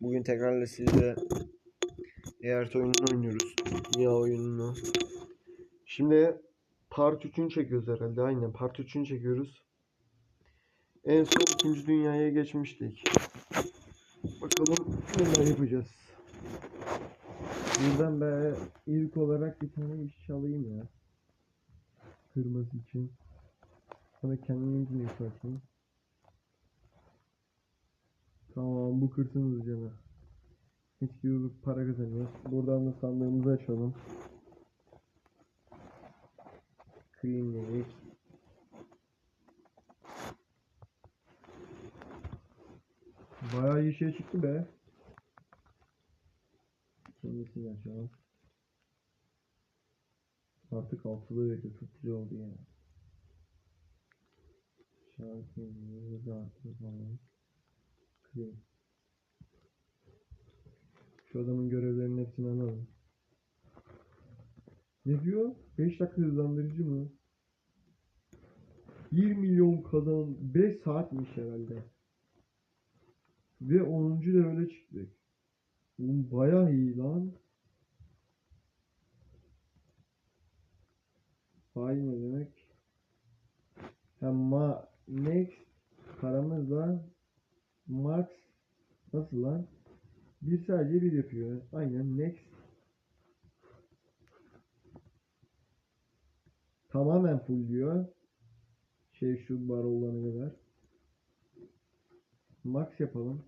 Bugün tekrarla sizle eğer oyununu oynuyoruz. Ya oyununu. Şimdi part 3'ünü çekiyoruz herhalde. Aynen part 3'ünü çekiyoruz. En son 2. dünyaya geçmiştik. Bakalım neler yapacağız. Buradan ben ilk olarak bir tane iş çalayım ya. Kırması için. Sonra kendiminkini yaparsın. Tamam bu kırsın hızlıca. Hiç yıllık para kazanıyoruz. Buradan da sandığımızı açalım. Cleanledik. Bayağı iyi şey çıktı be. Kendisini açalım. Artık altılı veriyor. Çok güzel oldu yani. Şarkı hızı artık falan. Clean. Şu adamın görevlerinin hepsini alalım. Ne diyor? 5 dakika hızlandırıcı mı? 1 milyon kazan 5 saatmiş herhalde. Ve 10. levele çıktık. Oğlum bayağı iyi lan. Fay ne demek? Ama next paramızla max nasıl lan? Bir sadece bir yapıyor. Aynen next. Tamamen full diyor. Şey şu bar olana kadar. Max yapalım.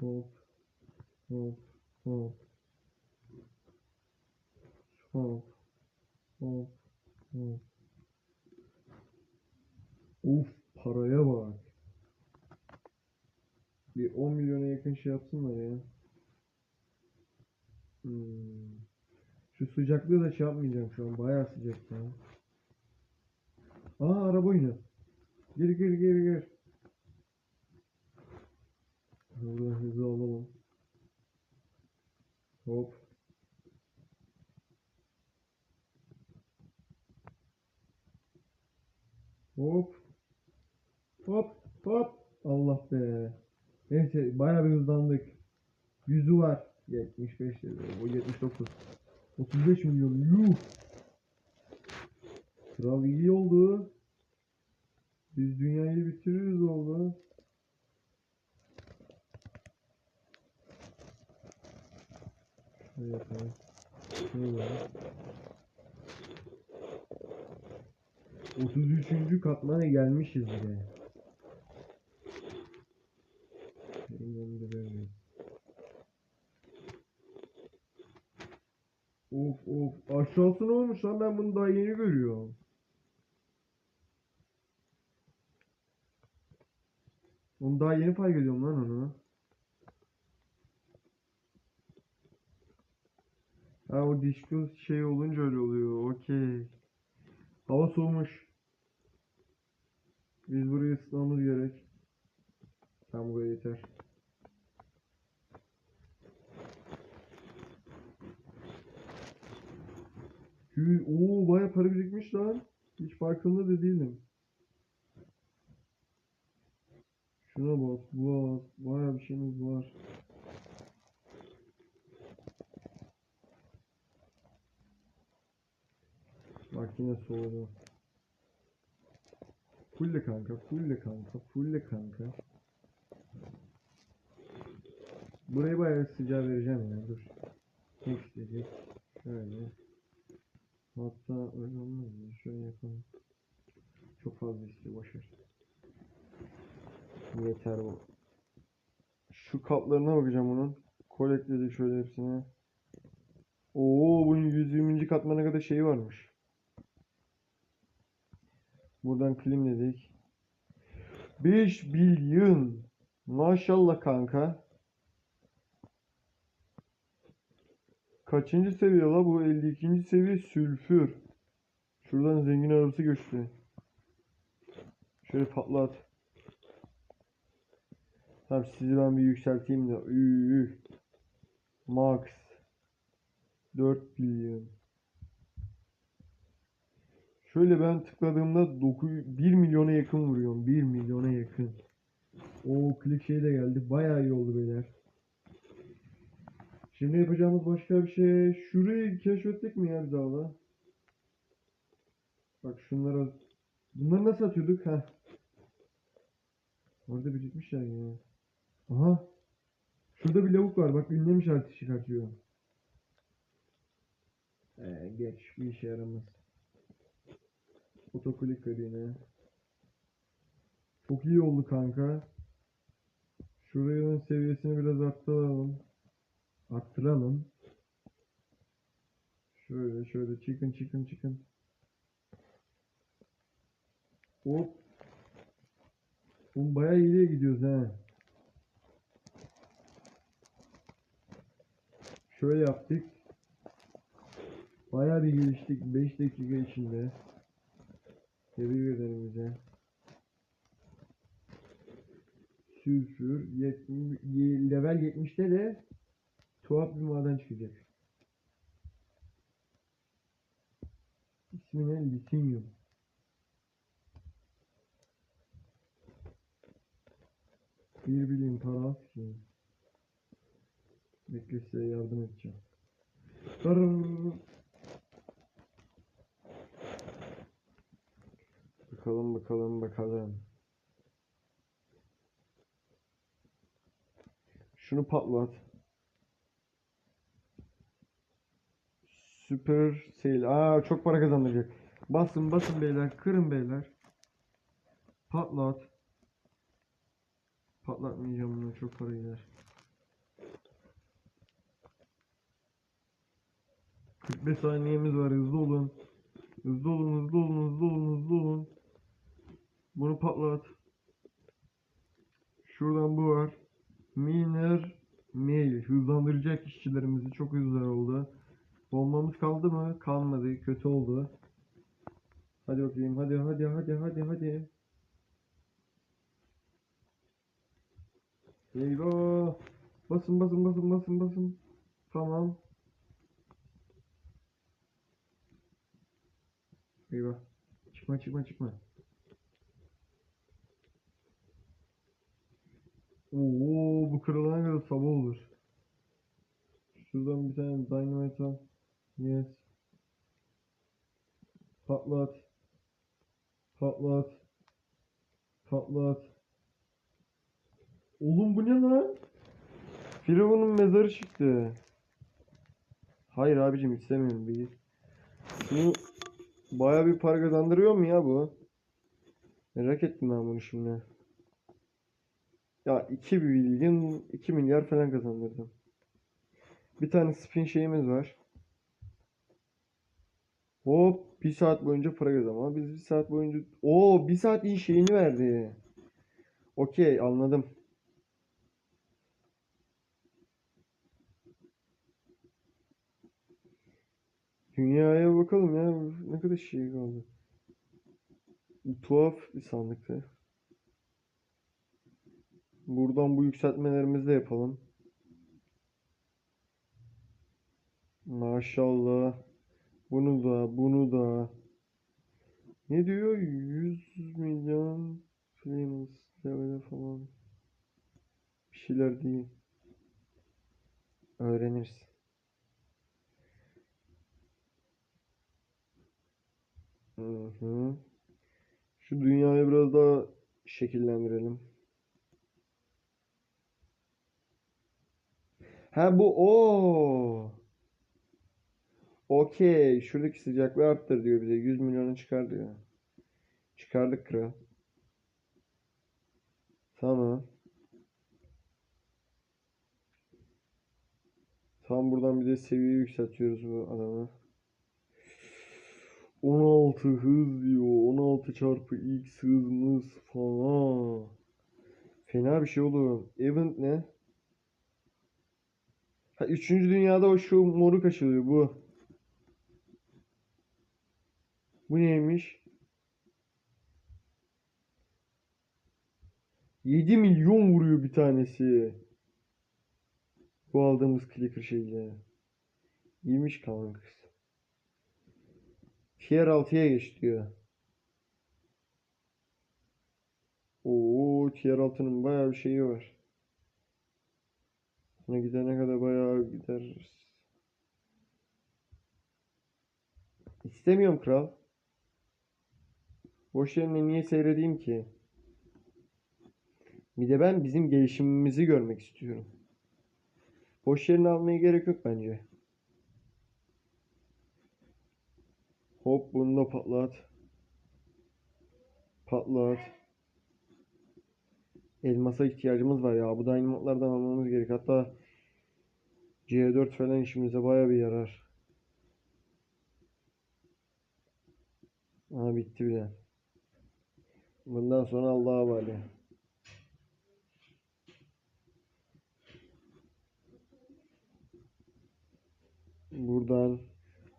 Hop. Hop. Hop. Hop. Hop. Hop. Uf paraya bak. Bir 10 milyona yakın şey yapsınlar ya. Hmm. Şu sıcaklığı da şey yapmayacağım şu an. Bayağı sıcak ya. Aa araba oyunu. Gir gir gir gir. Buradan hızlı alalım. Hop. Hop. Hop hop. Allah be. Neyse bayağı bir hızlandık. Yüzü var. 75 dedi. O 79. 35 milyon. Yuh. Kral iyi oldu. Biz dünyayı bitiririz oldu. Şöyle yapalım. Şöyle. 33. katmana gelmişiz bile. Of of aşağısı ne olmuş lan ben bunu daha yeni görüyorum. Onu daha yeni fark ediyorum lan onu. Ha o disco şey olunca öyle oluyor. Okey. Hava soğumuş. Biz burayı ısıtmamız gerek. Tam buraya yeter. Hü, Oo baya para birikmiş lan. Hiç farkında da değilim. Şuna bak, bak. Baya bir şeyimiz var. Bak yine soğudu. Fulle kanka, fulle kanka, fulle kanka. Burayı bayağı sıcağı vereceğim ya, dur. Ne isteyecek? Şöyle. Hatta öyle olmaz mı? Şöyle yapalım. Çok fazla istiyor, boşver. Yeter bu. Şu kaplarına bakacağım bunun. Kolekledik şöyle hepsini. Oo bunun 120. katmana kadar şeyi varmış. Buradan clean dedik. 5 milyon. Maşallah kanka. Kaçıncı seviye la bu? 52. seviye sülfür. Şuradan zengin arabası göçtü. Şöyle patlat. Tamam sizi ben bir yükselteyim de. Üü. Max. 4 milyon. Şöyle ben tıkladığımda 9, 1 milyona yakın vuruyorum. 1 milyona yakın. O klik şey de geldi. Bayağı iyi oldu beyler. Şimdi yapacağımız başka bir şey. Şurayı keşfettik mi ya biz daha? Bak şunlara. Bunları nasıl atıyorduk? ha? Orada birikmişler ya. Aha. Şurada bir lavuk var. Bak ünlem işareti çıkartıyor. Ee, geç. Bir işe yaramaz. Otoklik ver yine. Çok iyi oldu kanka. Şuranın seviyesini biraz arttıralım. Arttıralım. Şöyle şöyle çıkın çıkın çıkın. Hop. Oğlum bayağı iyiye gidiyoruz ha. Şöyle yaptık. Bayağı bir geliştik 5 dakika içinde. Tebrik ederim bize. Sülfür 70, ye- level 70'te de tuhaf bir maden çıkacak. İsmi ne? Litinyum. Bir bilim para az ki. Bekle size yardım edeceğim. Tarararara. Bakalım bakalım bakalım. Şunu patlat. Süper sale. Aa çok para kazandıracak. Basın basın beyler. Kırın beyler. Patlat. Patlatmayacağım bunu. Çok para gider. 45 saniyemiz var. Hızlı olun. Hızlı olun, hızlı olun, hızlı olun, hızlı olun. Bunu patlat. Şuradan bu var. Miner mail. Hızlandıracak işçilerimizi. Çok güzel oldu. Kaldı mı? Kalmadı. Kötü oldu. Hadi bakayım. Hadi hadi hadi hadi hadi. Eyvah. Basın basın basın basın basın. Tamam. Eyvah. Çıkma çıkma çıkma. Oo bu kırılana kadar sabah olur. Şuradan bir tane dynamite al. Yes. Patlat. Patlat. Patlat. Oğlum bu ne lan? Firavun'un mezarı çıktı. Hayır abicim istemiyorum bir. Bunu Baya bir para kazandırıyor mu ya bu? Merak ettim ben bunu şimdi. Ya 2 bilgin 2 milyar falan kazandırdım. Bir tane spin şeyimiz var. Hop bir saat boyunca para kazandım ama biz bir saat boyunca o bir saat iyi şeyini verdi. Okey anladım. Dünyaya bakalım ya. Ne kadar şey kaldı. Tuhaf bir sandıktı. Buradan bu yükseltmelerimizi de yapalım. Maşallah. Bunu da, bunu da. Ne diyor? 100 milyon famous level falan. Bir şeyler değil. Öğreniriz. Hı hı. Şu dünyayı biraz daha şekillendirelim. Ha bu o. Okey. Şuradaki sıcaklığı arttır diyor bize. 100 milyonu çıkar diyor. Çıkardık kral. Tamam. Tam buradan bir de seviye yükseltiyoruz bu adamı. 16 hız diyor. 16 çarpı x hızımız falan. Fena bir şey oğlum. Event ne? Ha, üçüncü dünyada o şu moruk açılıyor bu. Bu neymiş? 7 milyon vuruyor bir tanesi. Bu aldığımız clicker şeyle. İyiymiş kanka. Tier 6'ya geç diyor. Oo tier altının bayağı bir şeyi var. Sana gidene kadar bayağı gider. İstemiyorum kral. Boş yerine niye seyredeyim ki? Bir de ben bizim gelişimimizi görmek istiyorum. Boş yerine almaya gerek yok bence. Hop bunu da patlat. Patlat. Elmasa ihtiyacımız var ya. Bu dynamite'lardan almamız gerek. Hatta C4 falan işimize baya bir yarar. Aha bitti bile. Bundan sonra Allah'a havale. Buradan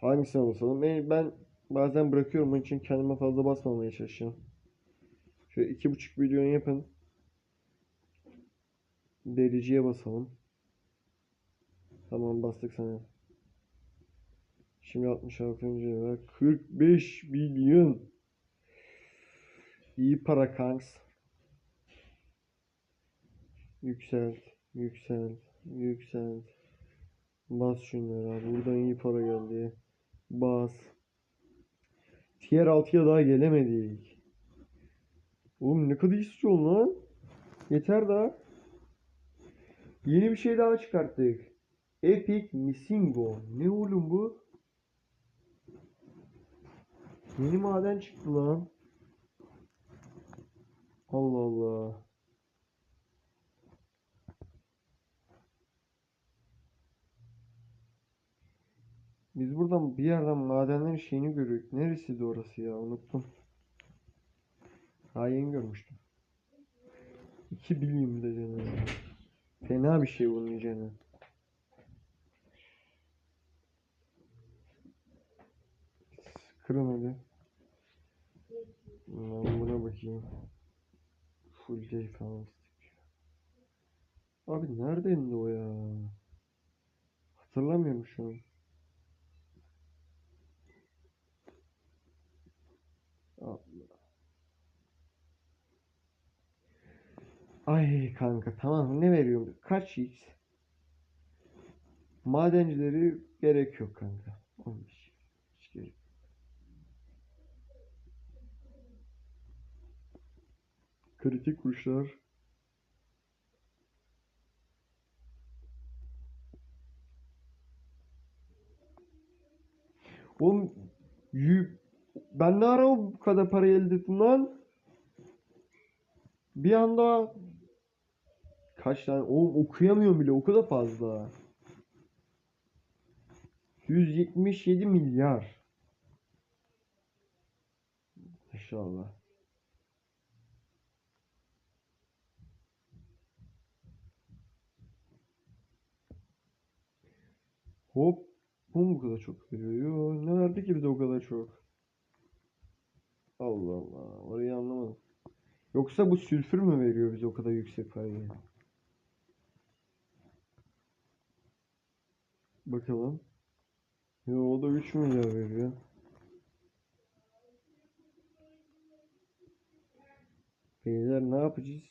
hangisine basalım? Ben, ben bazen bırakıyorum. Onun için kendime fazla basmamaya çalışıyorum. Şöyle iki buçuk milyon yapın. Deliciye basalım. Tamam bastık sana. Şimdi 66. lira. 45 milyon. İyi para kanks. Yükselt. Yükselt. Yükselt. Bas şunlara. Buradan iyi para geldi. Bas. Tier 6'ya daha gelemedik. Oğlum ne kadar istiyorsun lan? Yeter daha. Yeni bir şey daha çıkarttık. Epic Missingo. Ne oğlum bu? Yeni maden çıktı lan. Allah Allah. Biz buradan bir yerden madenlerin şeyini görüyoruz. Neresiydi orası ya? Unuttum. Ha yeni görmüştüm. 2 bilyum de canım. Fena bir şey bunun canı. Kırın hadi. Ben buna bakayım. Full day falan. Abi nerede indi o ya? Hatırlamıyorum şu an. Allah. Ay kanka tamam ne veriyorum? Kaç x? Madencileri gerek yok kanka. 15. Hiç gerek. Kritik kuşlar. Oğlum yü- ben ne ara bu kadar para elde ettim lan? Bir anda kaç tane oğlum okuyamıyorum bile o kadar fazla. 177 milyar. Maşallah. Hop. Bu mu kadar çok veriyor? Yo, ne verdi ki bize o kadar çok? Allah Allah. Orayı anlamadım. Yoksa bu sülfür mü veriyor bize o kadar yüksek parayı? Bakalım. Yo, o da 3 milyar veriyor. Beyler ne yapacağız?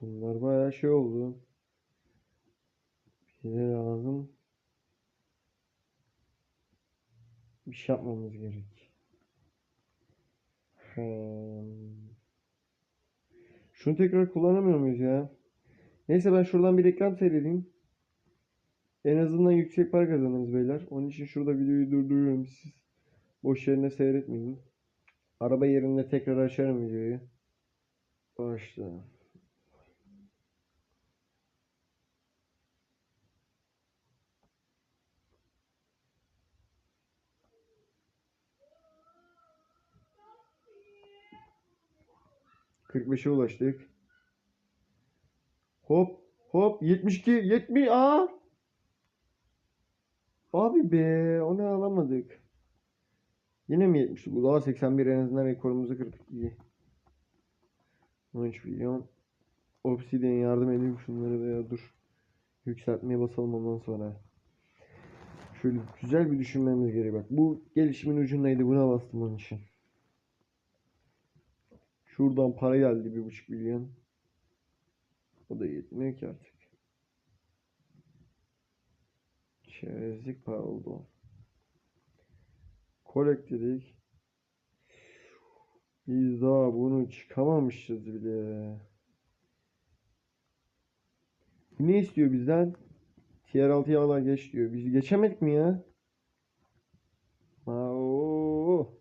Bunlar bayağı şey oldu. Bize lazım. Bir şey yapmamız gerek. Hmm. Şunu tekrar kullanamıyor muyuz ya? Neyse ben şuradan bir reklam seyredeyim. En azından yüksek para kazanırız beyler. Onun için şurada videoyu durduruyorum. Siz boş yerine seyretmeyin. Araba yerinde tekrar açarım videoyu. Başla. Kırk beşe ulaştık. Hop hop 72 70 aa Abi be onu alamadık. Yine mi 70? Bu daha 81 en azından rekorumuzu kırdık. İyi. 13 milyon. Obsidian yardım edeyim şunları da ya dur. Yükseltmeye basalım ondan sonra. Şöyle güzel bir düşünmemiz gerekiyor. Bak bu gelişimin ucundaydı buna bastım onun için. Şuradan para geldi bir buçuk milyon. O da yetmiyor ki artık. Çerezlik para oldu. Collect dedik. Biz daha bunu çıkamamışız bile. Ne istiyor bizden? Tier 6'ya ala geç diyor. Biz geçemedik mi ya? Aa, oo.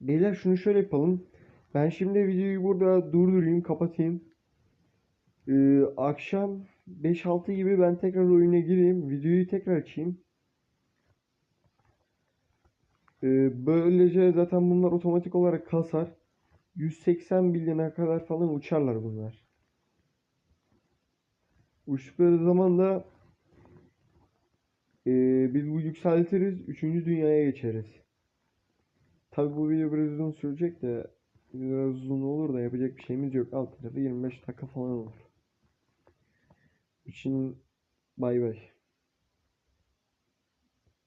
Beyler şunu şöyle yapalım. Ben şimdi videoyu burada durdurayım, kapatayım. Ee, akşam 5-6 gibi ben tekrar oyuna gireyim. Videoyu tekrar açayım. Ee, böylece zaten bunlar otomatik olarak kasar. 180 bilyona kadar falan uçarlar bunlar. Uçtukları zaman da ee, biz bu yükseltiriz. 3. dünyaya geçeriz. Tabi bu video biraz uzun sürecek de biraz uzun olur da yapacak bir şeyimiz yok. Alt tarafı 25 dakika falan olur. İçin bay bay.